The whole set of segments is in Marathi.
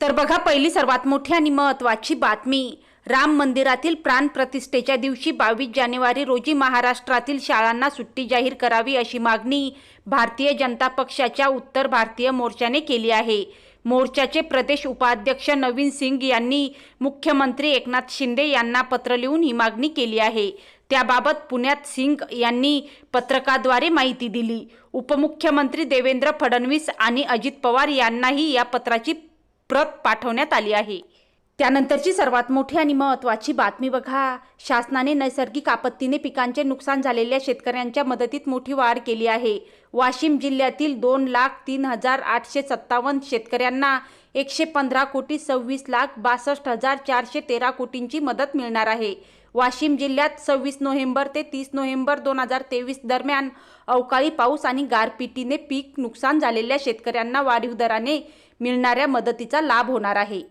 तर बघा पहिली सर्वात मोठी आणि महत्त्वाची बातमी. राम मंदिरातील प्राण प्रतिष्ठेच्या दिवशी बावीस जानेवारी रोजी महाराष्ट्रातील शाळांना सुट्टी जाहीर करावी अशी मागणी भारतीय जनता पक्षाच्या उत्तर भारतीय मोर्चाने केली आहे. मोर्चाचे प्रदेश उपाध्यक्ष नवीन सिंग यांनी मुख्यमंत्री एकनाथ शिंदे यांना पत्र लिहून ही मागणी केली आहे. त्याबाबत पुण्यात सिंग यांनी पत्रकाद्वारे माहिती दिली. उपमुख्यमंत्री देवेंद्र फडणवीस आणि अजित पवार यांनाही या पत्राची प्रत पाठवण्यात आली आहे. त्यानंतरची सर्वात मोठी आणि महत्त्वाची बातमी बघा. शासनाने नैसर्गिक आपत्तीने पिकांचे नुकसान झालेल्या शेतकऱ्यांच्या मदतीत मोठी वाढ केली आहे. वाशिम जिल्ह्यातील दोन लाख तीन हजार आठशे सत्तावन्न शेतकऱ्यांना एकशे पंधरा कोटी सव्वीस लाख बासष्ट हजार चारशे तेरा कोटींची मदत मिळणार आहे. वाशिम जिल्ह्यात सव्वीस नोव्हेंबर ते तीस नोव्हेंबर दोन हजार तेवीस दरम्यान अवकाळी पाऊस आणि गारपिटीने पीक नुकसान झालेल्या शेतकऱ्यांना वाढीव दराने मिळणाऱ्या मदतीचा लाभ होणार आहे.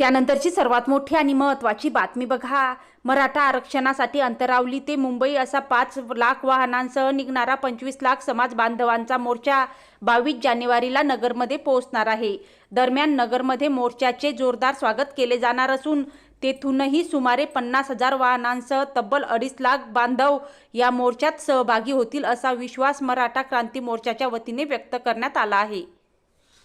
त्यानंतरची सर्वात मोठी आणि महत्त्वाची बातमी बघा. मराठा आरक्षणासाठी अंतरावली ते मुंबई असा पाच लाख वाहनांसह निघणारा पंचवीस लाख समाज बांधवांचा मोर्चा बावीस जानेवारीला नगरमध्ये पोहोचणार आहे. दरम्यान नगरमध्ये मोर्चाचे जोरदार स्वागत केले जाणार असून तेथूनही सुमारे पन्नास हजार वाहनांसह तब्बल अडीच लाख बांधव या मोर्चात सहभागी होतील असा विश्वास मराठा क्रांती मोर्चाच्या वतीने व्यक्त करण्यात आला आहे.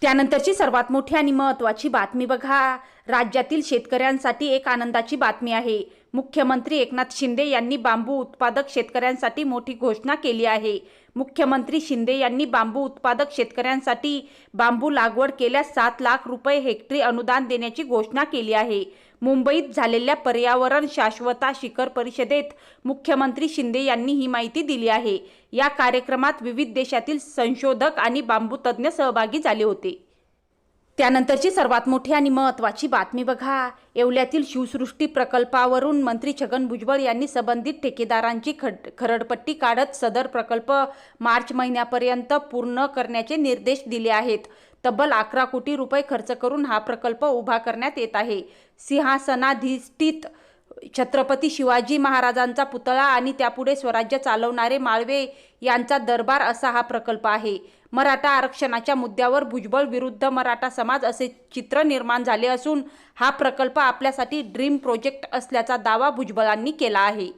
त्यानंतरची सर्वात मोठी आणि महत्त्वाची बातमी बघा. राज्यातील शेतकऱ्यांसाठी एक आनंदाची बातमी आहे. मुख्यमंत्री एकनाथ शिंदे यांनी बांबू उत्पादक शेतकऱ्यांसाठी मोठी घोषणा केली आहे. मुख्यमंत्री शिंदे यांनी बांबू उत्पादक शेतकऱ्यांसाठी बांबू लागवड केल्यास सात लाख रुपये हेक्टरी अनुदान देण्याची घोषणा केली आहे. मुंबईत झालेल्या पर्यावरण शाश्वता शिखर परिषदेत मुख्यमंत्री शिंदे यांनी ही माहिती दिली आहे. या कार्यक्रमात विविध देशातील संशोधक आणि बांबू तज्ज्ञ सहभागी झाले होते. त्यानंतरची सर्वात मोठी आणि महत्त्वाची बातमी बघा. येवल्यातील शिवसृष्टी प्रकल्पावरून मंत्री छगन भुजबळ यांनी संबंधित ठेकेदारांची खड खरडपट्टी काढत सदर प्रकल्प मार्च महिन्यापर्यंत पूर्ण करण्याचे निर्देश दिले आहेत. तब्बल अकरा कोटी रुपये खर्च करून हा प्रकल्प उभा करण्यात येत आहे. सिंहासनाधिष्ठित छत्रपती शिवाजी महाराजांचा पुतळा आणि त्यापुढे स्वराज्य चालवणारे माळवे यांचा दरबार असा हा प्रकल्प आहे. मराठा आरक्षणाच्या मुद्द्यावर भुजबळ विरुद्ध मराठा समाज असे चित्र निर्माण झाले असून हा प्रकल्प आपल्यासाठी ड्रीम प्रोजेक्ट असल्याचा दावा भुजबळांनी केला आहे.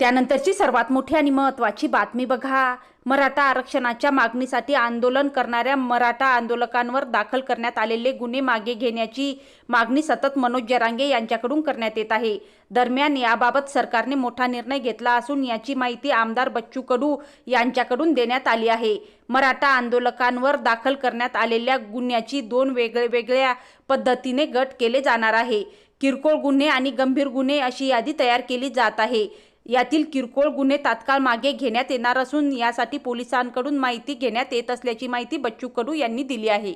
त्यानंतरची सर्वात मोठी आणि महत्त्वाची बातमी बघा. मराठा आरक्षणाच्या मागणीसाठी आंदोलन करणाऱ्या मराठा आंदोलकांवर दाखल करण्यात आलेले गुन्हे मागे घेण्याची मागणी सतत मनोज जरांगे यांच्याकडून करण्यात येत आहे. दरम्यान याबाबत सरकारने मोठा निर्णय घेतला असून याची माहिती आमदार बच्चू कडू यांच्याकडून देण्यात आली आहे. मराठा आंदोलकांवर दाखल करण्यात आलेल्या गुन्ह्याची दोन वेगवेगळ्या पद्धतीने गट केले जाणार आहे. किरकोळ गुन्हे आणि गंभीर गुन्हे अशी यादी तयार केली जात आहे. यातील किरकोळ गुन्हे तात्काळ मागे घेण्यात येणार असून यासाठी पोलिसांकडून माहिती घेण्यात येत असल्याची माहिती बच्चू कडू यांनी दिली आहे.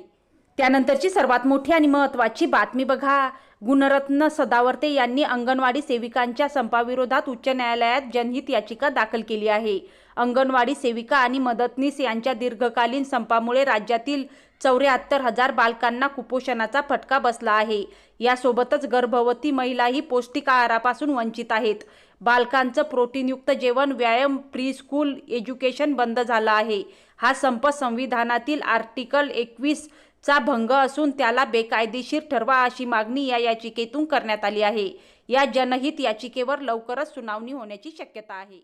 त्यानंतरची सर्वात मोठी आणि महत्त्वाची बातमी बघा. गुणरत्न सदावर्ते यांनी अंगणवाडी सेविकांच्या संपाविरोधात उच्च न्यायालयात जनहित याचिका दाखल केली आहे. अंगणवाडी सेविका आणि मदतनीस यांच्या दीर्घकालीन संपामुळे राज्यातील चौऱ्याहत्तर हजार बालकांना कुपोषणाचा फटका बसला आहे. यासोबतच गर्भवती महिलाही पौष्टिक आहारापासून वंचित आहेत. बालकांचं प्रोटीनयुक्त जेवण व्यायाम प्री स्कूल एज्युकेशन बंद झालं आहे. हा संप संविधानातील आर्टिकल एकवीस चा भंग असून त्याला बेकायदेशीर ठरवा अशी मागणी या याचिकेतून करण्यात आली आहे. या जनहित याचिकेवर लवकरच सुनावणी होण्याची शक्यता आहे.